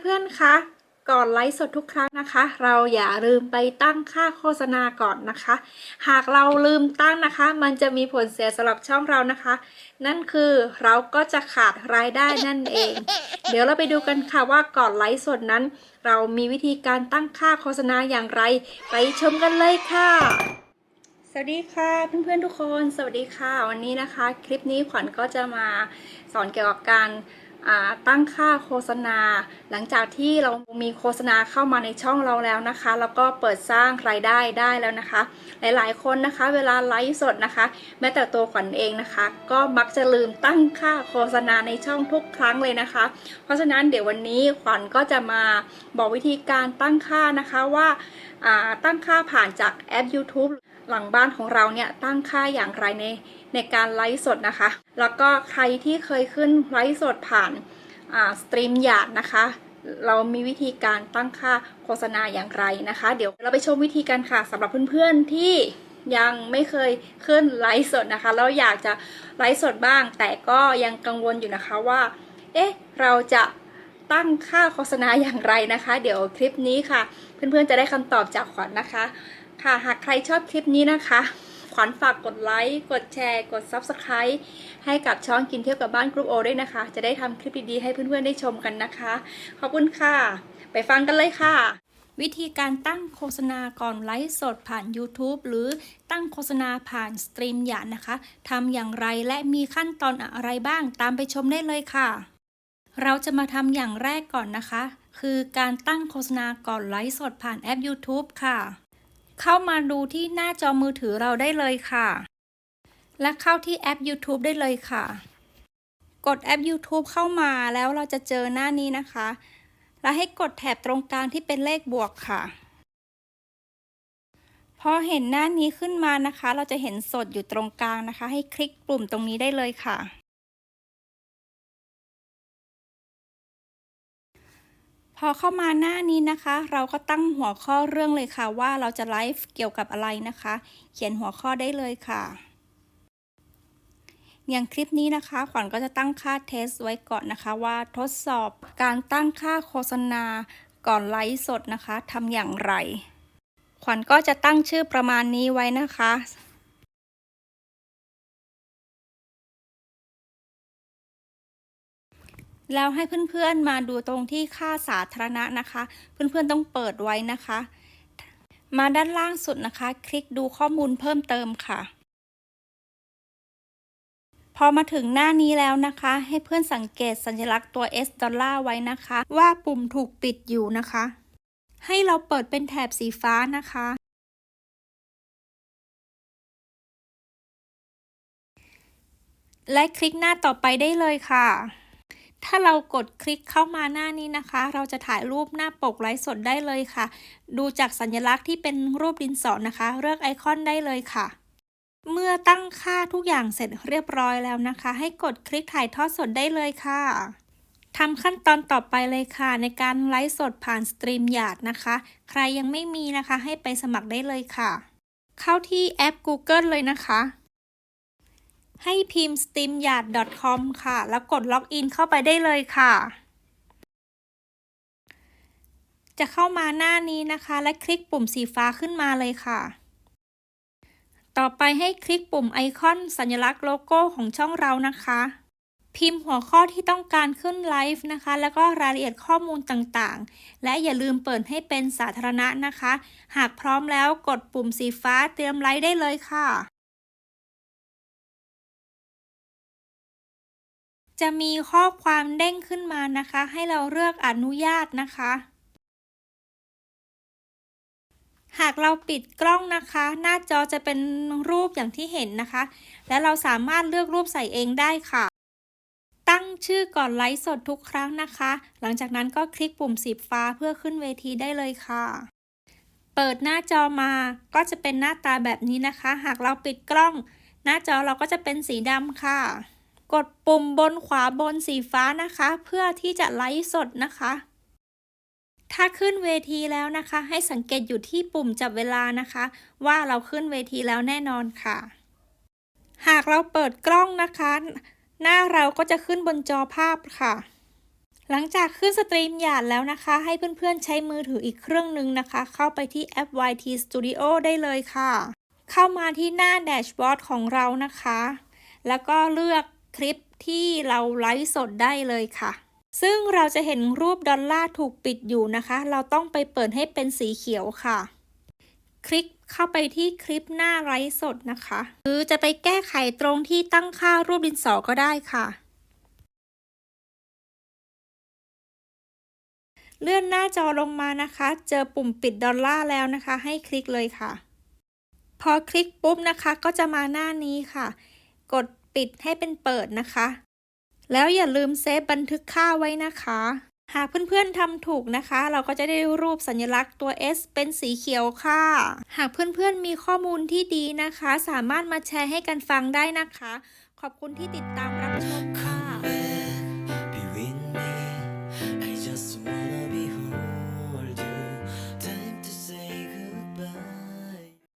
เพื่อนๆ คะ ก่อนไลฟ์สดทุกครั้งนะคะ เราอย่าลืมไปตั้งค่าโฆษณาก่อนนะคะ หากเราลืมตั้งนะคะ มันจะมีผลเสียสำหรับช่องเรานะคะ นั่นคือเราก็จะขาดรายได้นั่นเอง เดี๋ยวเราไปดูกันค่ะว่าก่อนไลฟ์สดนั้น เรามีวิธีการตั้งค่าโฆษณาอย่างไร ไปชมกันเลยค่ะสวัสดีค่ะเพื่อนๆทุกคน สวัสดีค่ะ วันนี้นะคะ คลิปนี้ขวัญก็จะมาสอนเกี่ยวกับการ ตั้งค่าโฆษณา หลังจากที่เรามีโฆษณาเข้ามาในช่องเราแล้วนะคะ แล้วก็เปิดสร้างรายได้ได้แล้วนะคะ หลายๆ คนนะคะ เวลาไลฟ์สดนะคะ แม้แต่ตัวขวัญเองนะคะ ก็มักจะลืมตั้งค่าโฆษณาในช่องทุกครั้งเลยนะคะ เพราะฉะนั้นเดี๋ยววันนี้ขวัญก็จะมาบอกวิธีการตั้งค่านะคะว่าตั้งค่าผ่านจากแอป YouTube หลังบ้านของเราเนี่ยตั้งค่าอย่างไรในในการไลฟ์สดนะคะ แล้วก็ใครที่เคยขึ้นไลฟ์สดผ่านสตรีมหยาดนะคะ เรามีวิธีการตั้งค่าโฆษณาอย่างไรนะคะ เดี๋ยวเราไปชมวิธีกันค่ะสำหรับเพื่อนๆที่ยังไม่เคยขึ้นไลฟ์สดนะคะแล้วอยากจะไลฟ์สดบ้าง แต่ก็ยังกังวลอยู่นะคะว่า เอ๊ะ เราจะตั้งค่าโฆษณาอย่างไรนะคะ เดี๋ยวคลิปนี้ค่ะ เพื่อนๆจะได้คำตอบจากขวัญนะคะ ค่ะหากใครชอบคลิปนี้นะคะ ขวัญฝากกดไลค์ กดแชร์ กด Subscribe ให้กับช่องกินเที่ยวกับบ้านกรุ๊ปโอด้วยนะคะ จะได้ทำคลิปดีๆให้เพื่อนๆได้ชมกันนะคะ ขอบคุณค่ะ ไปฟังกันเลยค่ะ วิธีการตั้งโฆษณาก่อนไลฟ์สดผ่าน YouTube หรือตั้งโฆษณาผ่านสตรีมหยาดนะคะทำอย่างไรและมีขั้นตอนอะไรบ้างตามไปชมได้เลยค่ะ เราจะมาทำอย่างแรกก่อนนะคะ คือการตั้งโฆษณาก่อนไลฟ์สดผ่านแอป YouTube ค่ะ เข้ามาดูที่หน้าจอมือถือเราได้เลยค่ะ และเข้าที่แอป YouTube ได้เลยค่ะ กดแอป YouTube เข้ามาแล้วเราจะเจอหน้านี้นะคะ แล้วให้กดแถบตรงกลางที่เป็นเลขบวกค่ะ พอเห็นหน้านี้ขึ้นมานะคะ เราจะเห็นสดอยู่ตรงกลางนะคะ ให้คลิกปุ่มตรงนี้ได้เลยค่ะ อเข้ามาหน้านี้นะคะ เราก็ตั้งหัวข้อเรื่องเลยค่ะว่าเราจะไลฟ์เกี่ยวกับอะไรนะคะ เขียนหัวข้อได้เลยค่ะ อย่างคลิปนี้นะคะขวัญก็จะตั้งค่าเทสไว้ก่อนนะคะ ว่าทดสอบการตั้งค่าโฆษณาก่อนไลฟ์สดนะคะทำอย่างไร ขวัญก็จะตั้งชื่อประมาณนี้ไว้นะคะ แล้วให้เพื่อนๆมาดูตรงที่ค่าสาธารณะนะคะ เพื่อนๆต้องเปิดไว้นะคะ มาด้านล่างสุดนะคะ คลิกดูข้อมูลเพิ่มเติมค่ะ พอมาถึงหน้านี้แล้วนะคะ ให้เพื่อนสังเกตสัญลักษณ์ตัว S ดอลลาร์ไว้นะคะ ว่าปุ่มถูกปิดอยู่นะคะ ให้เราเปิดเป็นแถบสีฟ้านะคะและคลิกหน้าต่อไปได้เลยค่ะ ถ้าเรากดคลิกเข้ามาหน้านี้นะคะ เราจะถ่ายรูปหน้าปกไลฟ์สดได้เลยค่ะ ดูจากสัญลักษณ์ที่เป็นรูปดินสอนะคะ เลือกไอคอนได้เลยค่ะ เมื่อตั้งค่าทุกอย่างเสร็จเรียบร้อยแล้วนะคะ ให้กดคลิกถ่ายทอดสดได้เลยค่ะทำขั้นตอนต่อไปเลยค่ะ ในการไลฟ์สดผ่านสตรีมหยาดนะคะ ใครยังไม่มีนะคะ ให้ไปสมัครได้เลยค่ะ เข้าที่แอป Google เลยนะคะ ให้พิมพ์ steamyard com ค่ะ แล้วกดล็อกอินเข้าไปได้เลยค่ะ จะเข้ามาหน้านี้นะคะ และคลิกปุ่มสีฟ้าขึ้นมาเลยค่ะ ต่อไปให้คลิกปุ่มไอคอนสัญลักษณ์โลโก้ของช่องเรานะคะ พิมพ์หัวข้อที่ต้องการขึ้นไลฟ์นะคะ แล้วก็รายละเอียดข้อมูลต่างๆ และอย่าลืมเปิดให้เป็นสาธารณะนะคะ หากพร้อมแล้วกดปุ่มสีฟ้าเตรียมไลฟ์ได้เลยค่ะ จะมีข้อความเด้งขึ้นมานะคะ ให้เราเลือกอนุญาตนะคะ หากเราปิดกล้องนะคะ หน้าจอจะเป็นรูปอย่างที่เห็นนะคะ และเราสามารถเลือกรูปใส่เองได้ค่ะ ตั้งชื่อก่อนไลฟ์สดทุกครั้งนะคะ หลังจากนั้นก็คลิกปุ่มสีฟ้าเพื่อขึ้นเวทีได้เลยค่ะเปิดหน้าจอมาก็จะเป็นหน้าตาแบบนี้นะคะ หากเราปิดกล้อง หน้าจอเราก็จะเป็นสีดำค่ะ กดปุ่มบนขวาบนสีฟ้านะคะ เพื่อที่จะไลฟ์สดนะคะ ถ้าขึ้นเวทีแล้วนะคะ ให้สังเกตอยู่ที่ปุ่มจับเวลานะคะ ว่าเราขึ้นเวทีแล้วแน่นอนค่ะ หากเราเปิดกล้องนะคะ หน้าเราก็จะขึ้นบนจอภาพค่ะหลังจากขึ้นสตรีมหยาดแล้วนะคะ ให้เพื่อนๆใช้มือถืออีกเครื่องหนึ่งนะคะ เข้าไปที่แอป YT Studio ได้เลยค่ะ เข้ามาที่หน้าแดชบอร์ดของเรานะคะ แล้วก็เลือก คลิปที่เราไลฟ์สดได้เลยค่ะ ซึ่งเราจะเห็นรูปดอลลาร์ถูกปิดอยู่นะคะ เราต้องไปเปิดให้เป็นสีเขียวค่ะ คลิกเข้าไปที่คลิปหน้าไลฟ์สดนะคะ หรือจะไปแก้ไขตรงที่ตั้งค่ารูปดินสอก็ได้ค่ะ เลื่อนหน้าจอลงมานะคะ เจอปุ่มปิดดอลลาร์แล้วนะคะ ให้คลิกเลยค่ะ พอคลิกปุ๊บนะคะก็จะมาหน้านี้ค่ะ กด ปิดให้เป็นเปิดนะคะ แล้วอย่าลืมเซฟบันทึกค่าไว้นะคะ หากเพื่อนๆทำถูกนะคะ เราก็จะได้รูปสัญลักษณ์ตัว S เป็นสีเขียวค่ะ หากเพื่อนๆมีข้อมูลที่ดีนะคะ สามารถมาแชร์ให้กันฟังได้นะคะ ขอบคุณที่ติดตามรับชมค่ะ